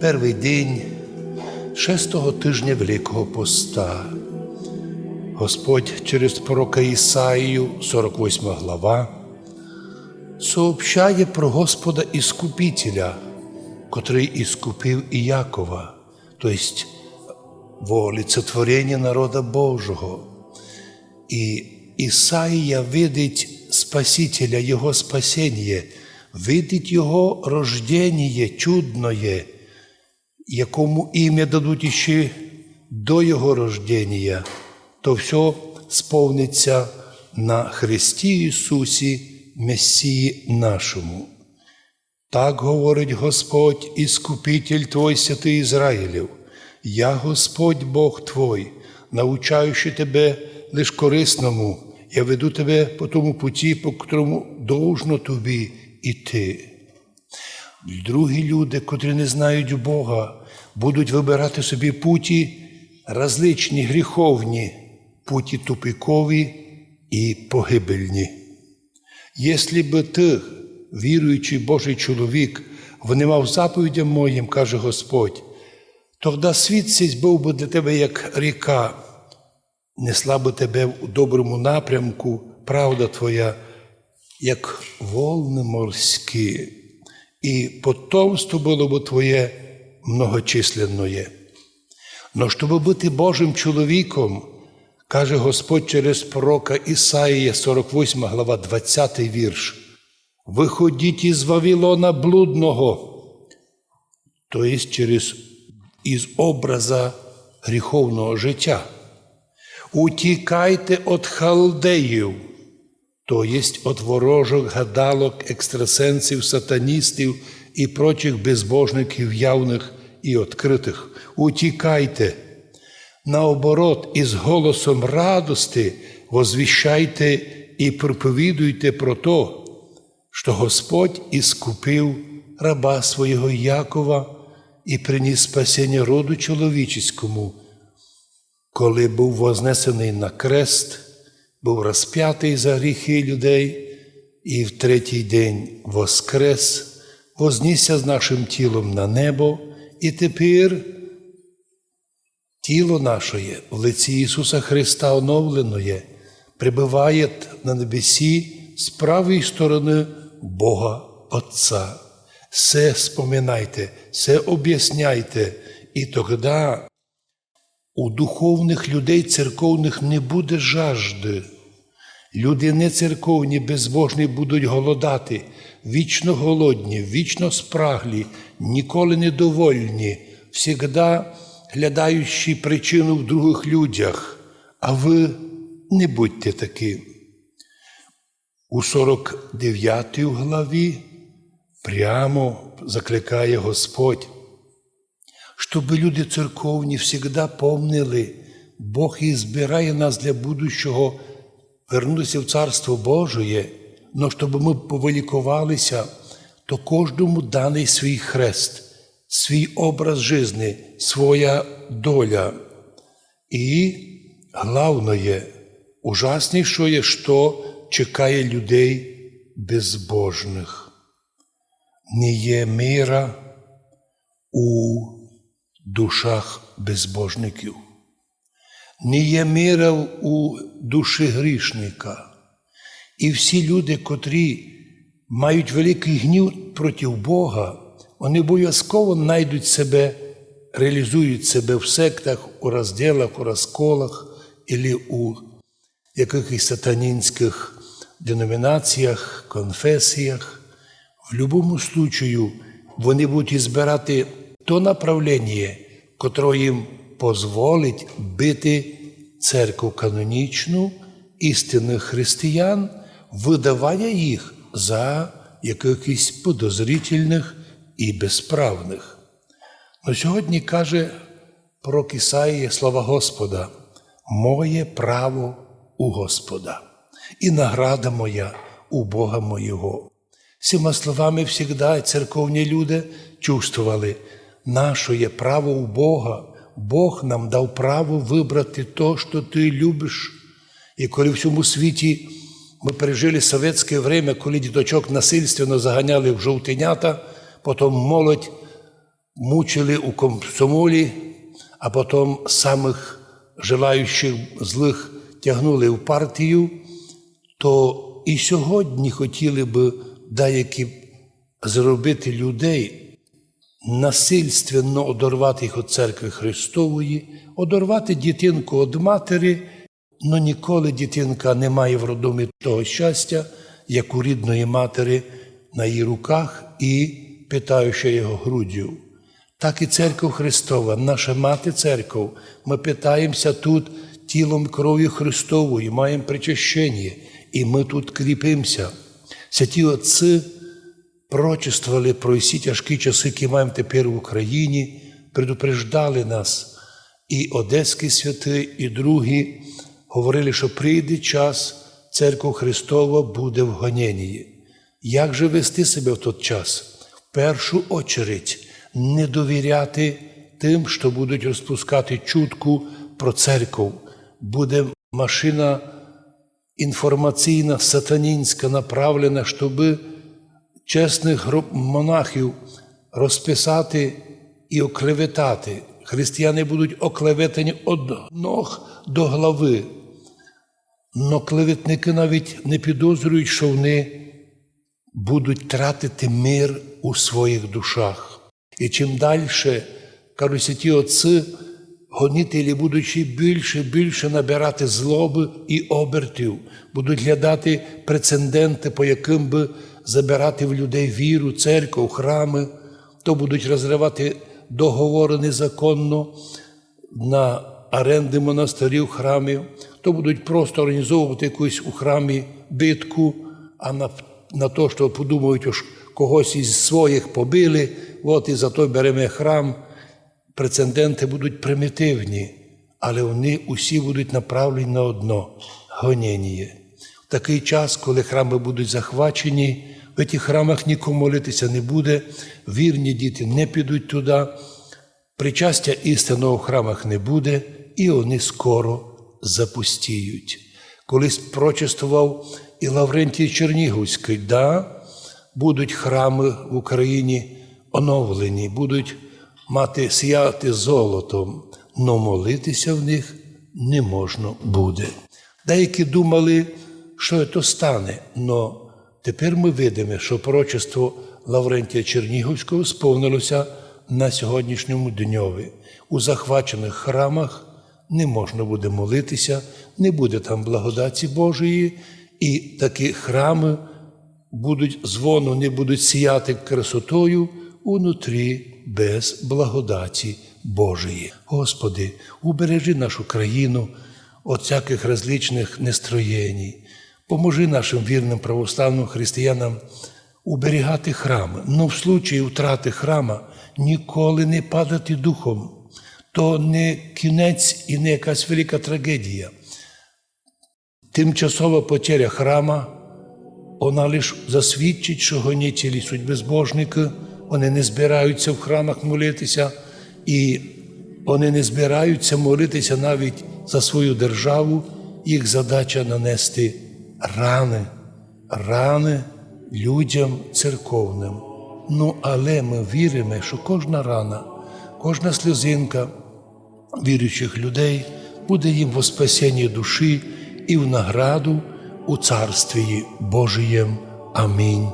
Перший день шестого тижня Великого Поста. Господь через пророка Ісаїю, 48 глава, сообщає про Господа Іскупителя, котрий іскупив і Якова, тобто во народа Божого. І Ісаїя видить Спасителя, Його спасіння, видить Його рождення чудное, якому ім'я дадуть іще до Його рождення, то все сповниться на Христі Ісусі, Месії нашому. Так говорить Господь, Іскупитель Твой святий Ізраїлів, я Господь Бог Твой, научаючи тебе лиш корисному, я веду тебе по тому путі, по котрому должно тобі іти. Другі люди, котрі не знають Бога, будуть вибирати собі путі различні гріховні, путі тупикові і погибельні. Якщо би ти, віруючий Божий чоловік, внимав заповідям моїм, каже Господь, тоді світ цей був би для тебе як ріка, несла би тебе у доброму напрямку, правда твоя, як волни морські, і потомство було б твоє многочисленное. Но щоб бути Божим чоловіком, каже Господь через пророка Ісаїя, 48 глава, 20 вірш. Виходіть із Вавилона блудного, то є через із образа гріховного життя. Утікайте від халдеїв, то є від ворожок, гадалок, екстрасенсів, сатаністів і прочих безбожників явних і відкритих. Утікайте. Наоборот, із голосом радости возвіщайте і проповідуйте про то, що Господь іскупив раба свого Якова і приніс спасіння роду чоловічеському, коли був вознесений на крест, був розп'ятий за гріхи людей, і в третій день воскрес, вознісся з нашим тілом на небо, і тепер тіло наше в лиці Ісуса Христа оновленое, прибуває на небесі з правої сторони Бога Отця. Все споминайте, все об'ясняйте, і тоді у духовних людей церковних не буде жажди. Люди не церковні, безбожні будуть голодати, вічно голодні, вічно спраглі, ніколи недовольні, всігда глядаючи причину в других людях, а ви не будьте такі. У 49 главі прямо закликає Господь, щоб люди церковні завжди помнили, Бог і збирає нас для будущого вернутися в Царство Божє, но щоб ми повилікувалися, то кожному даний свій хрест, свій образ житті, своя доля. І головне, ужаснішое, що чекає людей безбожних. Не є мира у душах безбожників, не є мира у душі грішника. І всі люди, котрі мають великий гнів проти Бога, вони обов'язково знайдуть себе, реалізують себе в сектах, у розділах, у розколах, або у якихось сатанінських деномінаціях, конфесіях. В будь-якому случаю вони будуть збирати то направлення, котре їм дозволить бити церкву канонічну істинних християн, видавання їх за якихось подозрительних і безправних. Но сьогодні каже пророк Ісаїя слова Господа, моє право у Господа, і награда моя у Бога моєго. Цими словами завжди церковні люди чувствували, наше є право у Бога. Бог нам дав право вибрати то, що ти любиш. І коли в цьому світі ми пережили совєтське время, коли діточок насильственно заганяли в жовтенята, потім молодь мучили у комсомолі, а потім самих желаючих злих тягнули в партію, то і сьогодні хотіли б деякі зробити людей насильственно одорвати їх від церкви Христової, одорвати дитинку від матері, але ніколи дитинка не має в роддомі того щастя, як у рідної матері на її руках і питаючи його груддю. Так і церква Христова, наша мати церков, ми питаємося тут тілом кров'ю Христовою, маємо причащення, і ми тут кріпимося. Святі Отці прочествували про всі тяжкі часи, які маємо тепер в Україні, предупреждали нас. І Одеський святий, і другі говорили, що прийде час, церква Христова буде в гоненні. Як же вести себе в той час? В першу очередь не довіряти тим, що будуть розпускати чутку про церкву. Буде машина інформаційна, сатанінська направлена, щоби чесних монахів розписати і оклеветати. Християни будуть оклеветані від ног до глави. Но клеветники навіть не підозрюють, що вони будуть тратити мир у своїх душах. І чим далі, кажуть святі отці, гонителі будуть ще більше більше набирати злоби і обертів, будуть глядати прецеденти, по яким би забирати в людей віру, церкву, храми, то будуть розривати договори незаконно на оренди монастирів, храмів, то будуть просто організовувати якусь у храмі битку, а на на те, що подумають, що когось із своїх побили, от і зато беремо храм. Прецеденти будуть примітивні, але вони усі будуть направлені на одно гоніння. В такий час, коли храми будуть захвачені, в цих храмах нікому молитися не буде, вірні діти не підуть туди, причастя істинного в храмах не буде, і вони скоро запустіють. Колись прочествував і Лаврентій Чернігівський, да, будуть храми в Україні оновлені, будуть мати сіяти золотом, но молитися в них не можна буде. Деякі думали, що це стане, но тепер ми видимо, що пророчество Лаврентія Чернігівського сповнилося на сьогоднішньому дньові. У захвачених храмах не можна буде молитися, не буде там благодаті Божої, і такі храми будуть дзвону, не будуть сіяти красотою унутрі без благодаті Божої. Господи, убережи нашу країну від всяких различних нестроєнь, поможи нашим вірним православним християнам уберігати храми, но в случаї втрати храма ніколи не падати духом. То не кінець і не якась велика трагедія. Тимчасова потеря храма, вона лише засвідчить, що гонітелі суть безбожники, вони не збираються в храмах молитися, і вони не збираються молитися навіть за свою державу, їх задача нанести рани, рани людям церковним. Ну, але ми віримо, що кожна рана, кожна сльозинка віруючих людей буде їм во спасенні душі і в награду у Царстві Божієм. Амінь.